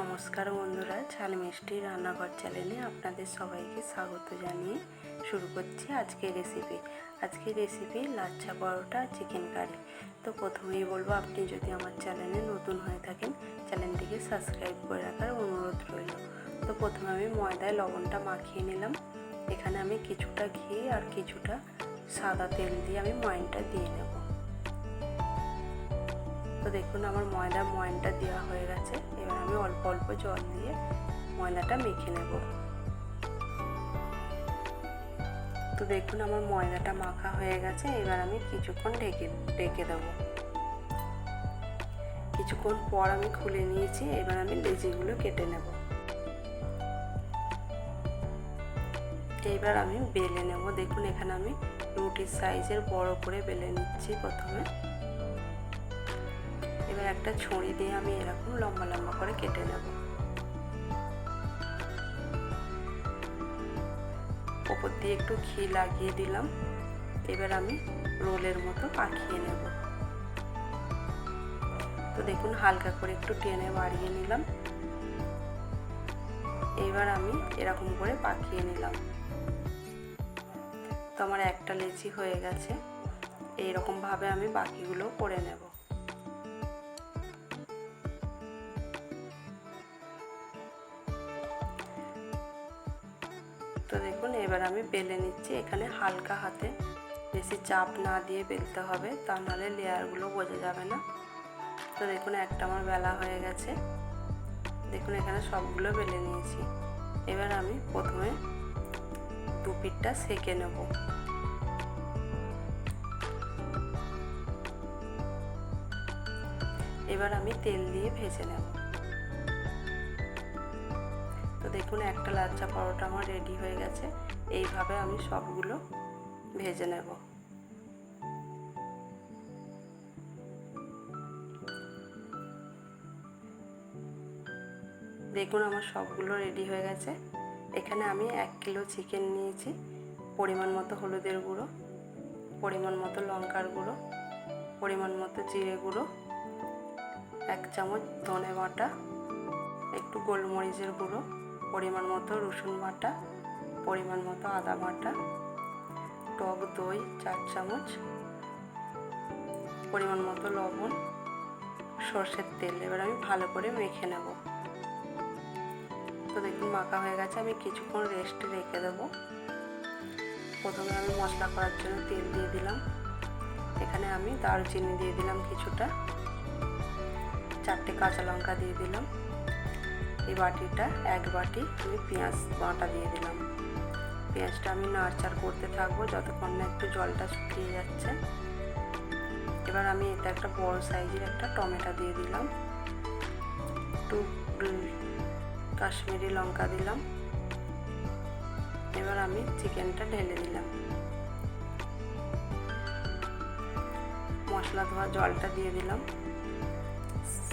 নমস্কার বন্ধুরা ঝাল মিষ্টি রান্নাঘর চ্যানেলে আপনাদের সবাইকে স্বাগত জানিয়ে শুরু করছি আজকের রেসিপি আজকের recipe lachha paratha chicken curry তো প্রথমেই বলব, আপনি যদি আমার চ্যানেলে নতুন হয়ে থাকেন, চ্যানেলটিকে সাবস্ক্রাইব করে রাখার অনুরোধ রইল। তো প্রথমে আমি ময়দায় লবণটা মাখিয়ে নিলাম। এখানে আমি কিছুটা ঘি আর কিছুটা সাদা তেল দিয়ে আমি ময়নটা দিয়ে নেব। দেখুন আমার ময়দার ময়নটা দেওয়া হয়ে গেছে। এবার আমি অল্প অল্প জল দিয়ে ময়দাটা মেখে নেব। তো দেখুন আমার ময়দাটা মাখা হয়ে গেছে, এবার আমি কিছুক্ষণ ঢেকে ঢেকে দেবো। কিছুক্ষণ পর আমি খুলে নিয়েছি, এবার আমি লেচিগুলো কেটে নেব। এবার আমি বেলে নেব। দেখুন এখানে আমি রুটির সাইজের বড় করে বেলে নিচ্ছি প্রথমে। একটা ছুরি দিয়ে আমি এরকম লম্বা লম্বা করে কেটে নেব। ওপর দিয়ে একটু ঘি লাগিয়ে দিলাম। এবার আমি রোলের মতো পাকিয়ে নেব। তো দেখুন, হালকা করে একটু টেনে বাড়িয়ে নিলাম। এবার আমি এরকম করে পাকিয়ে নিলাম। তো আমার একটা লেচি হয়ে গেছে। এইরকমভাবে আমি বাকিগুলো করে নেব। তো দেখুন, এবার আমি বেলে নিচ্ছি এখানে হালকা হাতে। বেশি চাপ না দিয়ে বেলতে হবে, তা নাহলে লেয়ারগুলো বোঝা যাবে না। তো দেখুন, একটা আমার বেলা হয়ে গেছে। দেখুন, এখানে সবগুলো বেলে নিয়েছি। এবার আমি প্রথমে দু পিঠটা সেকে নেব। এবার আমি তেল দিয়ে ভেজে নেব। দেখুন, একটা লাচ্চা পরোটা আমার রেডি হয়ে গেছে। এইভাবে আমি সবগুলো ভেজে নেব। দেখুন, আমার সবগুলো রেডি হয়ে গেছে। এখানে আমি এক কিলো চিকেন নিয়েছি, পরিমাণ মতো হলুদের গুঁড়ো, পরিমাণ মতো লঙ্কার গুঁড়ো, পরিমাণ মতো জিরে গুঁড়ো, এক চামচ ধনে বাটা, একটু গোলমরিচের গুঁড়ো পরিমাণ মতো রসুন বাটা, পরিমাণ মতো আদা বাটা, টক দই চার চামচ, পরিমাণ মতো লবণ, সর্ষের তেল। এবার আমি ভালো করে মেখে নেব। তো দেখুন, মাখা হয়ে গেছে। আমি কিছুক্ষণ রেস্টে রেখে দেবো। প্রথমে আমি মশলা করার জন্য তেল দিয়ে দিলাম। এখানে আমি দারুচিনি দিয়ে দিলাম কিছুটা। চারটে কাঁচা লঙ্কা দিয়ে দিলাম। এই বাটিটা এক বাটি আমি পেঁয়াজ বাটা দিয়ে দিলাম। পেঁয়াজটা আমি নাড়চাড় করতে থাকব যতক্ষণ না একটু জলটা শুকিয়ে যাচ্ছে। এবার আমি এটা একটা বড় সাইজের একটা টমেটো দিয়ে দিলাম। একটু কাশ্মীরি লঙ্কা দিলাম। এবার আমি চিকেনটা ঢেলে দিলাম। মশলা ধোয়া জলটা দিয়ে দিলাম।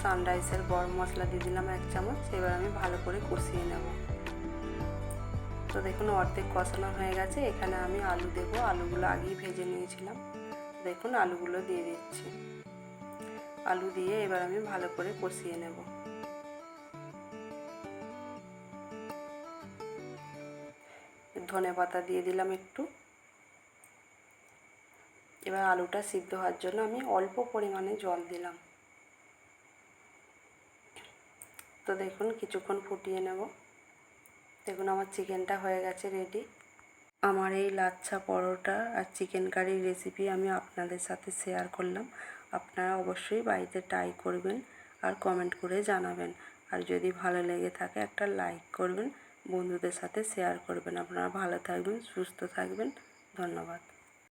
সানরাইসের গরম মশলা দিয়ে দিলাম এক চামচ, এবার আমি ভালো করে কষিয়ে নেব। তো দেখুন, অর্ধেক কষানো হয়ে গেছে। এখানে আমি আলু দেবো। আলুগুলো আগেই ভেজে নিয়েছিলাম। দেখুন, আলুগুলো দিয়ে দিচ্ছি। আলু দিয়ে এবার আমি ভালো করে কষিয়ে নেব। ধনে পাতা দিয়ে দিলাম একটু। এবার আলুটা সিদ্ধ হওয়ার জন্য আমি অল্প পরিমাণে জল দিলাম। তো দেখুন, কিছুক্ষণ ফুটিয়ে নেব। দেখুন, আমার চিকেনটা হয়ে গেছে রেডি আমার এই লাচ্ছা পরোটা আর চিকেন কারির রেসিপি আমি আপনাদের সাথে শেয়ার করলাম। আপনারা অবশ্যই বাড়িতে ট্রাই করবেন আর কমেন্ট করে জানাবেন। আর যদি ভালো লেগে থাকে, একটা লাইক করবেন, বন্ধুদের সাথে শেয়ার করবেন। আপনারা ভালো থাকবেন, সুস্থ থাকবেন। ধন্যবাদ।